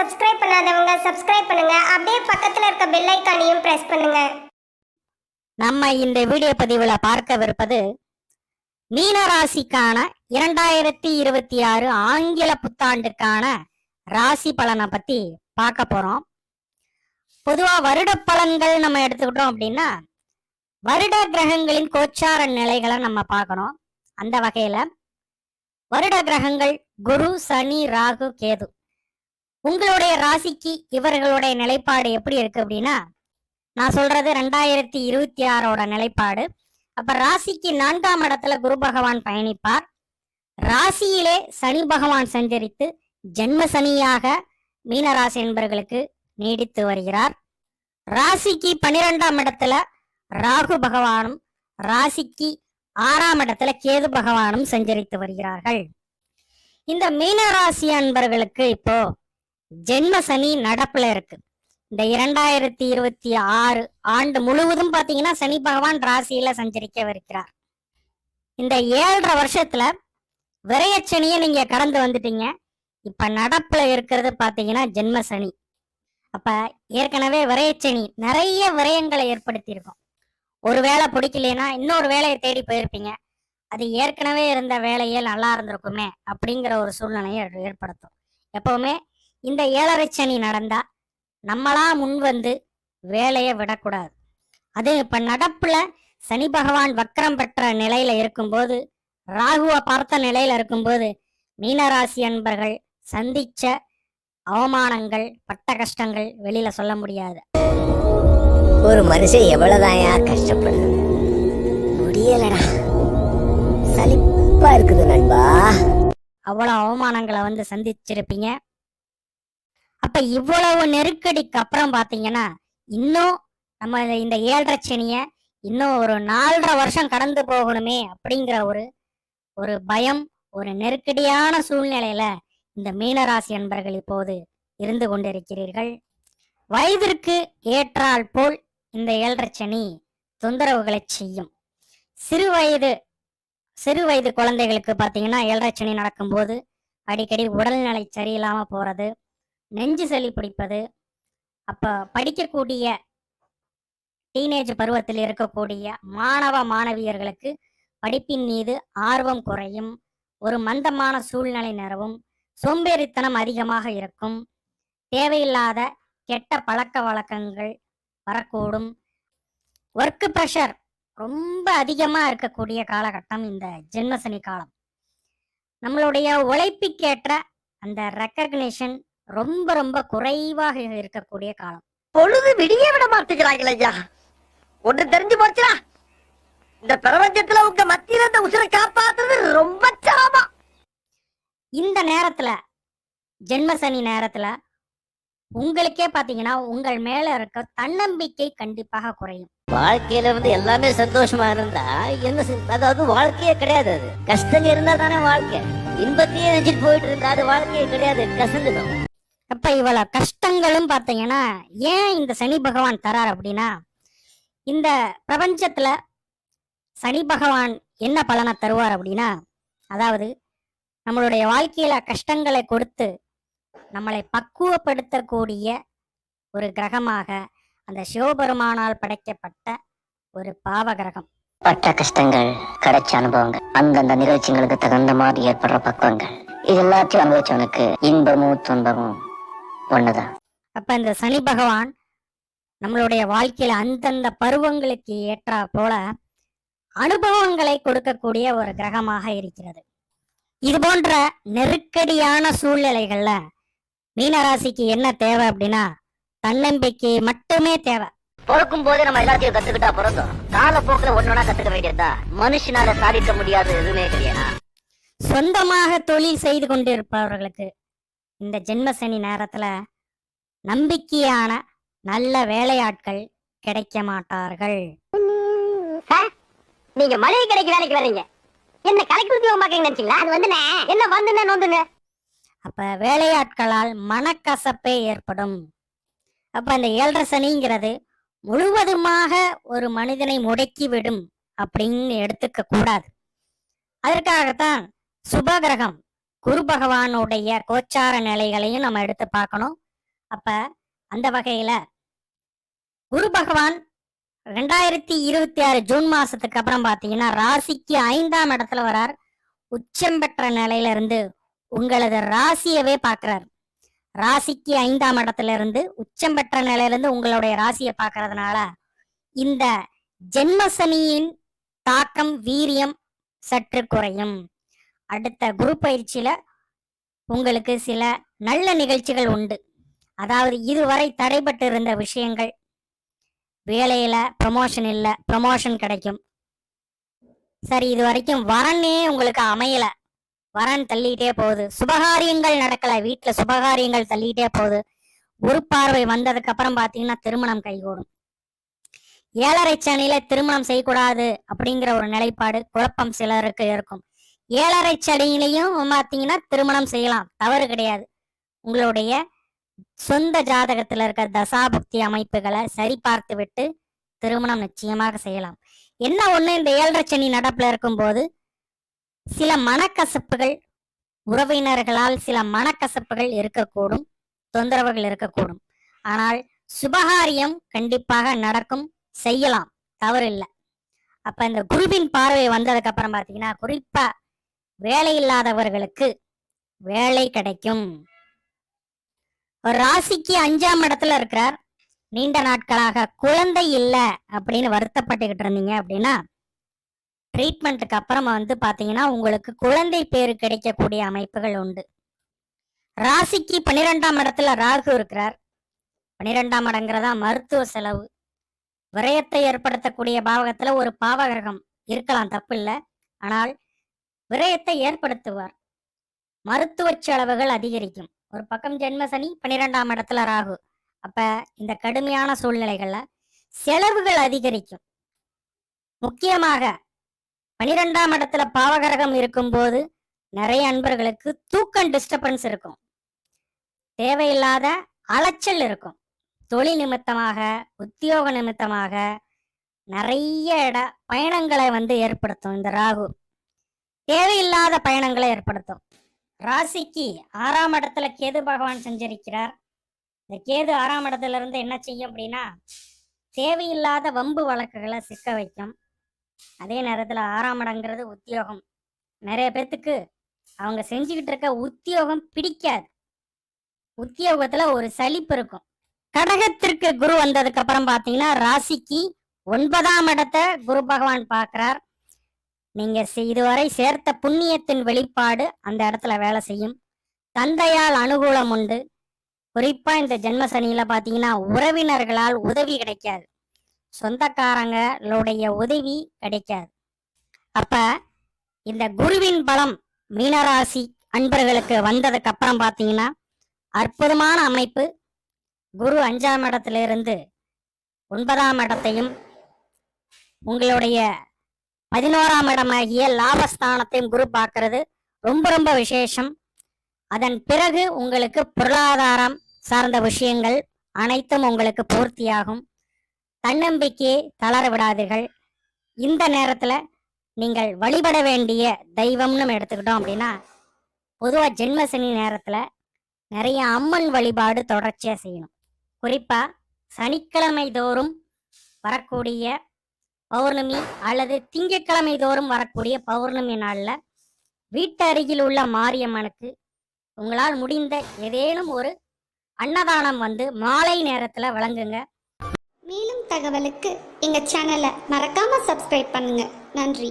Subscribe பண்ணாதவங்க subscribe பண்ணுங்க. அப்படியே பக்கத்துல இருக்க பெல் ஐக்கானையும் பிரஸ் பண்ணுங்க. நம்ம இந்த வீடியோ பதிவில் பார்க்கவிருப்பது மீன ராசிக்கான இரண்டாயிரத்தி இருபத்தி ஆறு ஆங்கில புத்தாண்டுக்கான ராசி பலனை பத்தி பார்க்க போறோம். பொதுவா வருட பலன்கள் நம்ம எடுத்துக்கிட்டோம் அப்படின்னா வருட கிரகங்களின் கோச்சார நிலைகளை நம்ம பார்க்கணும். அந்த வகையில வருட கிரகங்கள் குரு சனி ராகு கேது. உங்களுடைய ராசிக்கு இவர்களுடைய நிலைப்பாடு எப்படி இருக்கு அப்படின்னா நான் சொல்றது ரெண்டாயிரத்தி இருபத்தி ஆறோட நிலைப்பாடு. அப்ப ராசிக்கு நான்காம் இடத்துல குரு பகவான் பயணிப்பார். ராசியிலே சனி பகவான் சஞ்சரித்து ஜென்ம சனியாக மீனராசி என்பர்களுக்கு நீடித்து வருகிறார். ராசிக்கு பனிரெண்டாம் இடத்துல ராகு பகவானும் ராசிக்கு ஆறாம் இடத்துல கேது பகவானும் சஞ்சரித்து வருகிறார்கள். இந்த மீனராசி அன்பர்களுக்கு இப்போ ஜென்ம சனி நடப்புல இருக்கு. இந்த இரண்டாயிரத்தி இருபத்தி ஆறு ஆண்டு முழுவதும் பாத்தீங்கன்னா சனி பகவான் ராசியில சஞ்சரிக்கவிருக்கிறார். இந்த ஏழரை வருஷத்துல விரையச்சனியை நீங்க கடந்து வந்துட்டீங்க. இப்ப நடப்புல இருக்கிறது பாத்தீங்கன்னா ஜென்ம சனி. அப்ப ஏற்கனவே விரையச்சனி நிறைய விரயங்களை ஏற்படுத்தி இருக்கும் ஒரு வேலை பிடிக்கலைன்னா இன்னொரு வேலையை தேடி போயிருப்பீங்க. அது ஏற்கனவே இருந்த வேலையே நல்லா இருந்திருக்குமே அப்படிங்கிற ஒரு சூழ்நிலையை ஏற்படுத்தும். எப்பவுமே இந்த ஏழரை சனி நடந்தா நம்மளா முன் வந்து வேலையை விடக்கூடாது. அது இப்ப நடப்புல சனி பகவான் வக்கரம் பெற்ற நிலையில இருக்கும்போது ராகுவை பார்த்த நிலையில இருக்கும்போது மீனராசி அன்பர்கள் சந்திச்ச அவமானங்கள் பட்ட கஷ்டங்கள் வெளியில சொல்ல முடியாது. ஒரு மனுஷன் எவ்வளவுதாயா கஷ்டப்படுறது? முடியலடா. சலிப்பா இருக்குது நண்பா. அவ்வளவு அவமானங்களை வந்து சந்திச்சிருப்பீங்க. அப்ப இவ்வளவு நெருக்கடிக்கு அப்புறம் பாத்தீங்கன்னா இன்னும் நம்ம இந்த ஏழரை சனிய இன்னும் ஒரு நாலரை வருஷம் கடந்து போகணுமே அப்படிங்கிற ஒரு ஒரு பயம் ஒரு நெருக்கடியான சூழ்நிலையில இந்த மீனராசி அன்பர்கள் இப்போது இருந்து கொண்டிருக்கிறீர்கள். வயதிற்கு ஏற்றால் போல் இந்த ஏழரை சனி தொந்தரவுகளை செய்யும். சிறு வயது சிறு வயது குழந்தைகளுக்கு பார்த்தீங்கன்னா ஏழரை சனி நடக்கும்போது அடிக்கடி உடல்நிலை சரியில்லாம போறது நெஞ்சு சளி பிடிப்பது அப்போ படிக்கக்கூடிய டீனேஜ் பருவத்தில் இருக்கக்கூடிய மாணவ மாணவியர்களுக்கு படிப்பின் மீது ஆர்வம் குறையும் ஒரு மந்தமான சூழ்நிலை நிறவும் சோம்பேறித்தனம் அதிகமாக இருக்கும் தேவையில்லாத கெட்ட பழக்க வழக்கங்கள் வரக்கூடும். ஒர்க்கு ப்ரெஷர் ரொம்ப அதிகமாக இருக்கக்கூடிய காலகட்டம் இந்த ஜென்மசனி காலம். நம்மளுடைய உழைப்புக்கேற்ற அந்த ரெக்கக்னேஷன் ரொம்ப ரொம்ப குறைவாக இருக்கக்கூடிய காலம். பொழுது விடிய விட மாட்டேங்கிறாங்களே ஐயா. ஒண்ணு தெரிஞ்சு போச்சுடா. இந்த பிரபஞ்சத்துல உங்க மத்தியில இந்த உசுரை காப்பாத்துறது ரொம்ப சாபம் இந்த நேரத்துல ஜென்மசனி நேரத்துல உங்களுக்கே பாத்தீங்கன்னா உங்கள் மேல இருக்க தன்னம்பிக்கை கண்டிப்பாக குறையும். வாழ்க்கையில வந்து எல்லாமே சந்தோஷமா இருந்தா என்ன அதாவது வாழ்க்கையே கிடையாது அது. கஷ்டம் இருந்தா தானே வாழ்க்கை. இன்பத்தையே நினைச்சிட்டு போயிட்டு இருந்தா அது வாழ்க்கையே கிடையாது. கசந்துடும். அப்ப இவ்வளவு கஷ்டங்களும் பாத்தீங்கன்னா ஏன் இந்த சனி பகவான் தரார் அப்படின்னா இந்த பிரபஞ்சத்துல சனி பகவான் என்ன பலனை தருவார் அப்படின்னா அதாவது நம்மளுடைய வாழ்க்கையில கஷ்டங்களை கொடுத்து நம்மளை பக்குவப்படுத்தக்கூடிய ஒரு கிரகமாக அந்த சிவபெருமானால் படைக்கப்பட்ட ஒரு பாவ கிரகம் பட்ட கஷ்டங்கள் கிடைச்ச அனுபவங்கள் அந்தந்த நிகழ்ச்சிகளுக்கு தகுந்த மாதிரி ஏற்படுற பக்குவங்கள் இது எல்லாத்தையும் அனுபவிச்சவனுக்கு இன்பமும் துன்பமும் ஒண்ணுதான். அப்ப இந்த சனி பகவான் நம்மளுடைய வாழ்க்கையில அந்தந்த பருவங்களுக்கு ஏற்றா போல அனுபவங்களை கொடுக்கக்கூடிய ஒரு கிரகமாக இருக்கிறது. இது போன்ற நெருக்கடியான சூழ்நிலைகள்ல மீனராசிக்கு என்ன தேவை அப்படின்னா தன்னம்பிக்கை மட்டுமே தேவை. பிறக்கும் போதே நம்ம எல்லாத்தையும் கத்துக்கிட்டா பிறந்தோம் காலப்போக்கில் ஒன்னொன்னா கத்துக்க வேண்டியதா மனுஷனால சாதிக்க முடியாது எதுவுமே கிடையாது? சொந்தமாக தொழில் செய்து கொண்டிருப்பவர்களுக்கு இந்த ஜென்மசனி நேரத்துல நம்பிக்கையான நல்ல வேலையாட்கள் கிடைக்க மாட்டார்கள். நீங்க மளிகை கடைக்கு வேலைக்கு வர்றீங்க. என்ன கலெக்டர் உத்தியோகம் பாக்கீங்க நினைச்சீங்களா? அது வந்து என்ன வந்து நொந்துன்னு அப்ப வேலையாட்களால் மனக்கசப்பே ஏற்படும். அப்ப அந்த ஏழரை சனிங்கிறது முழுவதுமாக ஒரு மனிதனை முடக்கிவிடும் அப்படின்னு எடுத்துக்க கூடாது. அதற்காகத்தான் சுபகிரகம் குரு பகவானுடைய கோச்சார நிலைகளையும் நம்ம எடுத்து பார்க்கணும். அப்ப அந்த வகையில குரு பகவான் ரெண்டாயிரத்தி இருபத்தி ஆறு ஜூன் மாசத்துக்கு அப்புறம் பாத்தீங்கன்னா ராசிக்கு ஐந்தாம் இடத்துல வரார். உச்சம் பெற்ற நிலையில இருந்து உங்களது ராசியவே பார்க்கிறார். ராசிக்கு ஐந்தாம் இடத்துல இருந்து உச்சம் பெற்ற நிலையில இருந்து உங்களுடைய ராசியை பார்க்கறதுனால இந்த ஜென்மசனியின் தாக்கம் வீரியம் சற்று குறையும். அடுத்த குரு பயிற்சியில உங்களுக்கு சில நல்ல நிகழ்ச்சிகள் உண்டு. அதாவது இதுவரை தடைபட்டு இருந்த விஷயங்கள் வேலையில ப்ரமோஷன் இல்லை ப்ரமோஷன் கிடைக்கும். சரி இது வரைக்கும் வரனே உங்களுக்கு அமையல. வரன் தள்ளிட்டே போகுது. சுபகாரியங்கள் நடக்கல. வீட்டுல சுபகாரியங்கள் தள்ளிட்டே போகுது. குரு பார்வை வந்ததுக்கு அப்புறம் பாத்தீங்கன்னா திருமணம் கைகூடும். ஏழரை சனியில திருமணம் செய்யக்கூடாது அப்படிங்கிற ஒரு நிலைப்பாடு குழப்பம் சிலருக்கு இருக்கும். ஏழரை சடையிலையும் பாத்தீங்கன்னா திருமணம் செய்யலாம். தவறு கிடையாது. உங்களுடைய சொந்த ஜாதகத்துல இருக்கிற தசாபுக்தி அமைப்புகளை சரி பார்த்து விட்டு திருமணம் நிச்சயமாக செய்யலாம். என்ன ஒண்ணு இந்த ஏழரை சனி நடப்புல இருக்கும்போது சில மனக்கசப்புகள் உறவினர்களால் சில மனக்கசப்புகள் இருக்கக்கூடும் தொந்தரவுகள் இருக்கக்கூடும். ஆனால் சுபகாரியம் கண்டிப்பாக நடக்கும் செய்யலாம். தவறு இல்லை அப்ப இந்த குருவின் பார்வை வந்ததுக்கு அப்புறம் பாத்தீங்கன்னா குறிப்பா வேலை இல்லாதவர்களுக்கு வேலை கிடைக்கும். ஒரு ராசிக்கு அஞ்சாம் இடத்துல இருக்கிறார். நீண்ட நாட்களாக குழந்தை இல்ல அப்படின்னு வருத்தப்பட்டுக்கிட்டு இருந்தீங்க அப்படின்னா ட்ரீட்மெண்ட்டுக்கு அப்புறமா வந்து பாத்தீங்கன்னா உங்களுக்கு குழந்தை பேர் கிடைக்கக்கூடிய அமைப்புகள் உண்டு. ராசிக்கு பன்னிரெண்டாம் இடத்துல ராகு இருக்கிறார். பன்னிரெண்டாம் இடங்கிறதா மருத்துவ செலவு. விரயத்தை ஏற்படுத்தக்கூடிய பாவகத்துல ஒரு பாவகிரகம் இருக்கலாம் தப்பு இல்லை ஆனால் விரயத்தை ஏற்படுத்துவார். மருத்துவ செலவுகள் அதிகரிக்கும். ஒரு பக்கம் ஜென்ம சனி பன்னிரெண்டாம் இடத்துல ராகு. அப்ப இந்த கடுமையான சூழ்நிலைகள்ல செலவுகள் அதிகரிக்கும். முக்கியமாக பனிரெண்டாம் இடத்துல பாவகரகம் இருக்கும்போது நிறைய அன்பர்களுக்கு தூக்கம் டிஸ்டர்பன்ஸ் இருக்கும். தேவையில்லாத அலைச்சல் இருக்கும். தொழில் நிமித்தமாக உத்தியோக நிமித்தமாக நிறைய இட பயணங்களை வந்து ஏற்படுத்தும் இந்த ராகு. தேவையில்லாத பயணங்களை ஏற்படுத்தும். ராசிக்கு ஆறாம் இடத்துல கேது பகவான் சஞ்சரிக்கிறார். இந்த கேது ஆறாம் இடத்துல இருந்து என்ன செய்யும் அப்படின்னா தேவையில்லாத வம்பு வழக்குகளை சிக்க வைக்கும். அதே நேரத்தில் ஆறாம் இடங்கிறது உத்தியோகம். நிறைய பேர்த்துக்கு அவங்க செஞ்சுக்கிட்டு இருக்க உத்தியோகம் பிடிக்காது. உத்தியோகத்துல ஒரு சலிப்பு இருக்கும். கடகத்திற்கு குரு வந்ததுக்கு அப்புறம் பாத்தீங்கன்னா ராசிக்கு ஒன்பதாம் இடத்தை குரு பகவான் பார்க்கிறார். நீங்க செ- இதுவரை சேர்த்த புண்ணியத்தின் வெளிப்பாடு அந்த இடத்துல வேலை செய்யும். தந்தையால் அனுகூலம் உண்டு. குறிப்பா இந்த ஜென்மசனியில பாத்தீங்கன்னா உறவினர்களால் உதவி கிடைக்காது. சொந்தக்காரங்களுடைய உதவி கிடைக்காது. அப்ப இந்த குருவின் பலம் மீனராசி அன்பர்களுக்கு வந்ததுக்கு அப்புறம் பாத்தீங்கன்னா அற்புதமான அமைப்பு. குரு அஞ்சாம் இடத்துல இருந்து ஒன்பதாம் இடத்தையும் உங்களுடைய பதினோராம் இடமாகிய லாபஸ்தானத்தையும் குரு பார்க்கறது. ரொம்ப ரொம்ப விசேஷம். அதன் பிறகு உங்களுக்கு பொருளாதாரம் சார்ந்த விஷயங்கள் அனைத்தும் உங்களுக்கு பூர்த்தியாகும். தன்னம்பிக்கையை தளர விடாதீர்கள். இந்த நேரத்தில் நீங்கள் வழிபட வேண்டிய தெய்வம்னு எடுத்துக்கிட்டோம் அப்படின்னா பொதுவாக ஜென்மசனி நேரத்தில் நிறைய அம்மன் வழிபாடு தொடர்ச்சியாக செய்யணும். குறிப்பாக சனிக்கிழமை தோறும் வரக்கூடிய பௌர்ணமி அல்லது திங்கட்கிழமை தோறும் வரக்கூடிய பௌர்ணமி நாளில் வீட்டு அருகில் உள்ள மாரியம்மனுக்கு உங்களால் முடிந்த ஏதேனும் ஒரு அன்னதானம் வந்து மாலை நேரத்தில் வழங்குங்க. மேலும் தகவலுக்கு எங்கள் சேனலை மறக்காமல் சப்ஸ்கிரைப் பண்ணுங்கள் நன்றி.